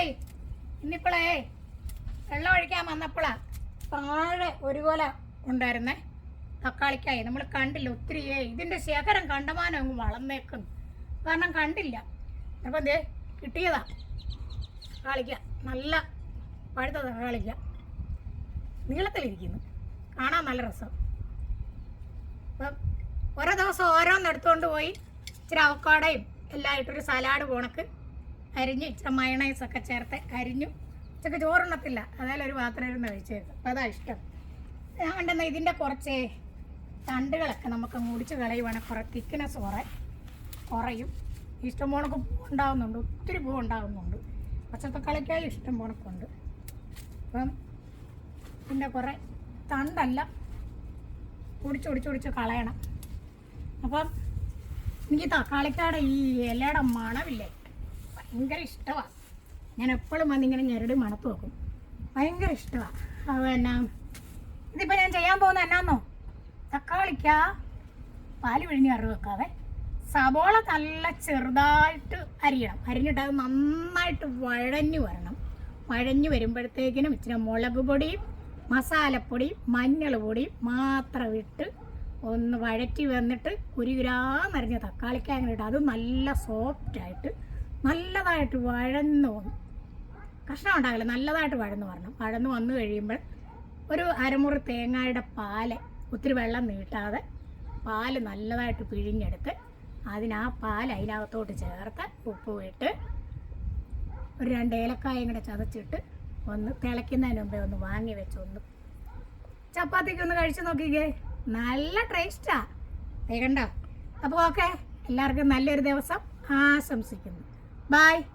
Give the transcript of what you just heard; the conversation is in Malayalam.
ഹായ് ഇന്നിപ്പോളേ വെള്ളം ഒഴിക്കാൻ വന്നപ്പോളാ താഴെ ഒരു ഉണ്ടായിരുന്നേ. തക്കാളിക്കായി നമ്മൾ കണ്ടില്ല ഒത്തിരി ഇതിന്റെ ശേഖരം കണ്ടമാനം അങ്ങ് വളർന്നേക്കുന്നു. കാരണം കണ്ടില്ല. അപ്പം ദേ കിട്ടിയതാ തക്കാളിക്ക. നല്ല പഴുത്ത തക്കാളിക്ക. നീളത്തിലിരിക്കുന്നു. കാണാൻ നല്ല രസം. അപ്പം ഓരോ ദിവസം ഓരോന്നെടുത്തുകൊണ്ട് പോയി ഇച്ചിരി അവക്കാടയും എല്ലാം ഇട്ടൊരു സലാഡ് പോണക്ക്. അരിഞ്ഞ് ഇച്ചിരി മയണൈസ് ഒക്കെ ചേർത്ത് അരിഞ്ഞു. ഉച്ചയ്ക്ക് ചോറുണ്ണത്തില്ല അതായാലും ഒരു പാത്രം ഇരുന്ന് കഴിച്ചേക്കും. അപ്പം അതാ ഇഷ്ടം. ഞാൻ കണ്ടെന്ന ഇതിന്റെ കുറച്ച് തണ്ടുകളൊക്കെ നമുക്ക് മുടിച്ച് കളയുവാണെങ്കിൽ കുറേ തിക്നെസ് കുറേ കുറയും. ഇഷ്ടം പോണക്ക് പൂ ഉണ്ടാകുന്നുണ്ട് ഒത്തിരി പൂ ഉണ്ടാകുന്നുണ്ട് പച്ചത്തക്കാളിക്കായി ഇഷ്ടം പോണക്കുണ്ട് അപ്പം പിന്നെ കുറേ തണ്ടല്ല. ഒടിച്ചൊടിച്ചൊടിച്ച് കളയണം. അപ്പം എനിക്ക് തക്കാളിക്കാടെ ഈ ഇലയുടെ മണമില്ലേ? ഭയങ്കര ഇഷ്ടമാണ് ഞാൻ എപ്പോഴും വന്നിങ്ങനെ ഞെരടി മണത്ത് നോക്കും ഭയങ്കര ഇഷ്ടമാണ് പിന്നെ ഇതിപ്പോൾ ഞാൻ ചെയ്യാൻ പോകുന്ന എന്നാന്നോ? തക്കാളിക്ക. പാൽ പിഴിഞ്ഞ് കറി വെക്കാവേ. സബോള നല്ല ചെറുതായിട്ട് അരിയണം. അരിഞ്ഞിട്ട് അത് നന്നായിട്ട് വഴഞ്ഞു വരണം. വഴഞ്ഞു വരുമ്പോഴത്തേക്കിനും ഇച്ചിരി മുളക് പൊടിയും മസാലപ്പൊടിയും മഞ്ഞൾ പൊടിയും മാത്രം ഇട്ട് ഒന്ന് വഴറ്റി വന്നിട്ട് കുരുകുരാന്നരിഞ്ഞ തക്കാളിക്കായ അങ്ങനെ ഇട്ട്. അത് നല്ല സോഫ്റ്റായിട്ട് നല്ലതായിട്ട് വഴന്നു വന്നു കഷ്ണം ഉണ്ടാകില്ല നല്ലതായിട്ട് വഴന്നു വരണം. വഴന്ന് വന്നു കഴിയുമ്പോൾ ഒരു അരമുറി തേങ്ങയുടെ പാൽ ഒത്തിരി വെള്ളം നീട്ടാതെ പാൽ നല്ലതായിട്ട് പിഴിഞ്ഞെടുത്ത് അതിന് ആ പാൽ അതിനകത്തോട്ട് ചേർത്ത് ഉപ്പ് ഇട്ട് ഒരു രണ്ട് ഏലക്കായും കൂടെ ചതച്ചിട്ട് ഒന്ന് തിളയ്ക്കുന്നതിന് മുമ്പേ ഒന്ന് വാങ്ങി വെച്ച് ഒന്ന് ചപ്പാത്തിക്ക് ഒന്ന് കഴിച്ചു നോക്കിക്കേ. നല്ല ടേസ്റ്റാ കണ്ടോ? അപ്പോൾ ഓക്കെ. എല്ലാവർക്കും നല്ലൊരു ദിവസം ആശംസിക്കുന്നു. Bye.